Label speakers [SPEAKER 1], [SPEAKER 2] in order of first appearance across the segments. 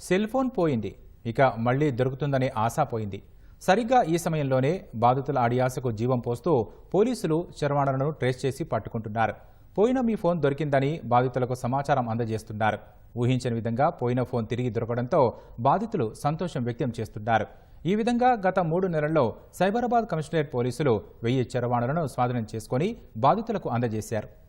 [SPEAKER 1] Cell phone పోయింది. ఇక మళ్ళీ దొరుకుతుందనే ఆశ పోయింది. సరిగ్గా ఈ సమయంలోనే బాధితుల ఆడియాసకు జీవం పోస్తూ పోలీసులు చరవాణలను ట్రేస్ చేసి పట్టుకుంటున్నారు. పోయిన మీ ఫోన్ దొరికిందని బాధితులకు సమాచారం అందజేస్తున్నారు. ఊహించని విధంగా పోయిన ఫోన్ తిరిగి దొరకడంతో బాధితులు సంతోషం వ్యక్తం చేస్తున్నారు. ఈ విధంగా గత మూడు నెలల్లో సైబరాబాద్ కమిషనరేట్ పోలీసులు వెయ్యి చరవాణలను స్వాధీనం చేసుకుని బాధితులకు అందజేశారు.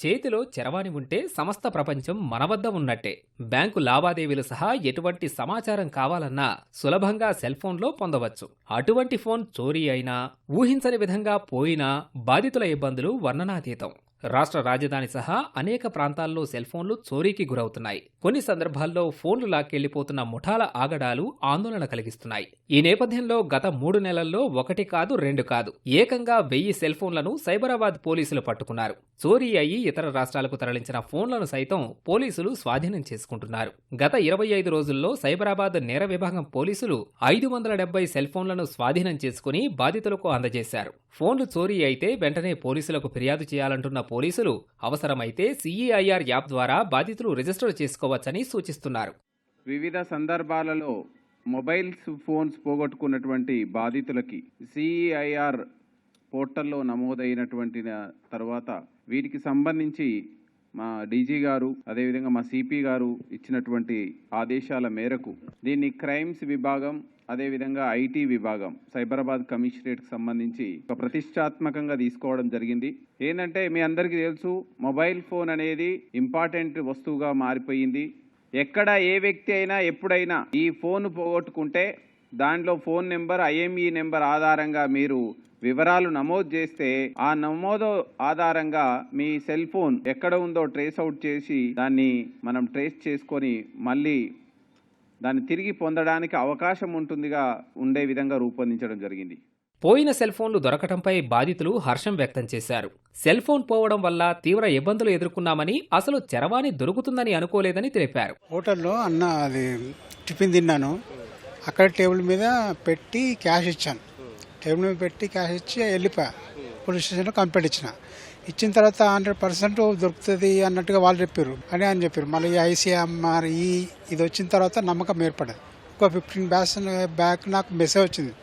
[SPEAKER 2] చేతిలో చరవాణి ఉంటే సమస్త ప్రపంచం మన వద్ద ఉన్నట్టే. బ్యాంకు లావాదేవీలు సహా ఎటువంటి సమాచారం కావాలన్నా సులభంగా సెల్ ఫోన్లో పొందవచ్చు. అటువంటి ఫోన్ చోరీ అయినా ఊహించని విధంగా పోయినా బాధితుల ఇబ్బందులు వర్ణనాతీతం. రాష్ట్ర రాజధాని సహా అనేక ప్రాంతాల్లో సెల్ ఫోన్లు చోరీకి గురవుతున్నాయి. కొన్ని సందర్భాల్లో ఫోన్లు లాక్కెళ్ళిపోతున్న ముఠాల ఆగడాలు ఆందోళన కలిగిస్తున్నాయి. ఈ నేపథ్యంలో గత మూడు నెలల్లో ఒకటి కాదు రెండు కాదు. ఏకంగా వెయ్యి సెల్ ఫోన్లను సైబరాబాద్ పోలీసులు పట్టుకున్నారు. చోరీ అయి ఇతర రాష్ట్రాలకు తరలించిన ఫోన్లను సైతం పోలీసులు స్వాధీనం చేసుకుంటున్నారు. గత ఇరవై ఐదు రోజుల్లో సైబరాబాద్ నేర విభాగం పోలీసులు ఐదు వందల డెబ్బై సెల్ ఫోన్లను స్వాధీనం చేసుకుని బాధితులకు అందజేశారు. ఫోన్లు చోరీ అయితే వెంటనే పోలీసులకు ఫిర్యాదు చేయాలంటున్న పోలీసులు అవసరమైతే సీఈఐఆర్ యాప్ ద్వారా బాధితులు రిజిస్టర్ చేసుకోవచ్చని సూచిస్తున్నారు.
[SPEAKER 3] వివిధ సందర్భాలలో మొబైల్స్ ఫోన్స్ పోగొట్టుకున్నటువంటి బాధితులకి సిఈఐఆర్ పోర్టల్లో నమోదైనటువంటి తర్వాత వీటికి సంబంధించి మా డీజీ గారు అదేవిధంగా మా సిపి గారు ఇచ్చినటువంటి ఆదేశాల మేరకు దీన్ని క్రైమ్స్ విభాగం అదేవిధంగా ఐటీ విభాగం సైబరాబాద్ కమిషనరేట్కి సంబంధించి ఒక ప్రతిష్టాత్మకంగా తీసుకోవడం జరిగింది. ఏంటంటే మీ అందరికీ తెలుసు మొబైల్ ఫోన్ అనేది ఇంపార్టెంట్ వస్తువుగా మారిపోయింది. ఎక్కడ ఏ వ్యక్తి అయినా ఎప్పుడైనా ఈ ఫోన్ పోగొట్టుకుంటే దాంట్లో ఫోన్ నెంబర్ ఐఎంఈ నెంబర్ ఆధారంగా మీరు వివరాలు నమోదు చేస్తే ఆ నమోదు ఆధారంగా మీ సెల్ ఫోన్ ఎక్కడ ఉందో ట్రేస్ అవుట్ చేసి దాన్ని మనం ట్రేస్ చేసుకొని మళ్ళీ దాన్ని తిరిగి పొందడానికి అవకాశం ఉంటుందిగా ఉండే విధంగా రూపొందించడం జరిగింది.
[SPEAKER 2] పోయిన సెల్ ఫోన్లు దొరకటంపై బాధితులు హర్షం వ్యక్తం చేశారు. సెల్ ఫోన్ పోవడం వల్ల తీవ్ర ఇబ్బందులు ఎదుర్కొన్నామని అసలు చరవాణి దొరుకుతుందని అనుకోలేదని తెలిపారు.
[SPEAKER 4] హోటల్లో అన్న అది టిఫిన్ తిన్నాను. అక్కడ టేబుల్ మీద పెట్టి క్యాష్ ఇచ్చాను. టేబుల్ మీద పెట్టి క్యాష్ ఇచ్చి వెళ్ళిపోయా పోలీస్ స్టేషన్లో కంప్లైంట్ ఇచ్చిన. ఇచ్చిన తర్వాత హండ్రెడ్ పర్సెంట్ దొరుకుతుంది అన్నట్టుగా వాళ్ళు చెప్పారు. అని అని చెప్పారు. మళ్ళీ ఐసీఎంఆర్ ఈ ఇది వచ్చిన తర్వాత నమ్మకం ఏర్పడదు. ఒక ఫిఫ్టీన్ బ్యాస్ బ్యాక్ నాకు మెసేజ్ వచ్చింది.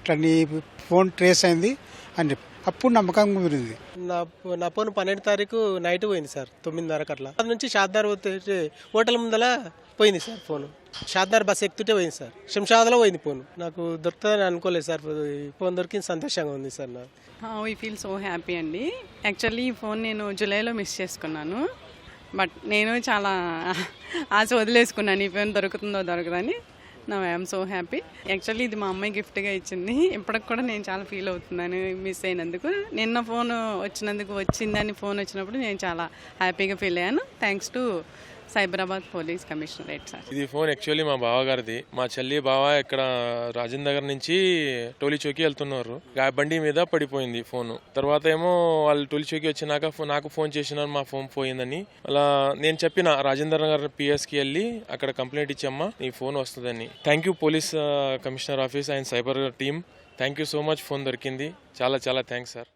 [SPEAKER 4] ఇట్లా నీ ఫోన్ ట్రేస్ అయింది అని చెప్పి. అప్పుడు నమ్మకం కుదిరింది.
[SPEAKER 5] నా నా ఫోన్ పన్నెండు తారీఖు నైట్ పోయింది సార్ తొమ్మిదిన్నరకు అట్లా అది నుంచి షాద్దార్ పోతే హోటల్ ముందల పోయింది సార్ ఫోన్. షాద్దార్ బస్ ఎక్కుతుంటే పోయింది సార్. శంషాబాద్లో పోయింది ఫోన్. నాకు దొరుకుతుందని అనుకోలేదు సార్. ఈ ఫోన్ దొరికింది సంతోషంగా ఉంది సార్ నాకు.
[SPEAKER 6] వీ ఫీల్ సో హ్యాపీ అండి. యాక్చువల్లీ ఈ ఫోన్ నేను జూలైలో మిస్ చేసుకున్నాను. బట్ నేను చాలా ఆశ వదిలేసుకున్నాను ఈ ఫోన్ దొరుకుతుందో దొరకదని నా ఐఎమ్ సో హ్యాపీ యాక్చువల్లీ ఇది మా అమ్మాయి గిఫ్ట్గా ఇచ్చింది. ఇప్పటికి కూడా నేను చాలా ఫీల్ అవుతున్నాను మిస్ అయినందుకు. నిన్న ఫోన్ వచ్చినందుకు వచ్చిందని ఫోన్ వచ్చినప్పుడు నేను చాలా హ్యాపీగా ఫీల్ అయ్యాను. Thanks to Cyberabad police commissionerate sir.
[SPEAKER 7] ఇది ఫోన్ యాక్చువల్లీ మా బావగారిది. మా చెల్లి బావ ఇక్కడ రాజేంద్ర నగర్ నుంచి టోలీ చౌకి వెళ్తున్నారు. ఆ బండి మీద పడిపోయింది ఫోన్. తర్వాత ఏమో వాళ్ళు టోలీ చౌకి వచ్చినాక నాకు ఫోన్ చేసినారు మా ఫోన్ పోయిందని. అలా నేను చెప్పిన రాజేంద్ర నగర్ పిఎస్కి వెళ్ళి అక్కడ కంప్లైంట్ ఇచ్చామ్మా నీ ఫోన్ వస్తుందని. Thank you police commissioner office and cyber team thank you so much phone దొరికింది. చాలా చాలా థ్యాంక్స్ సార్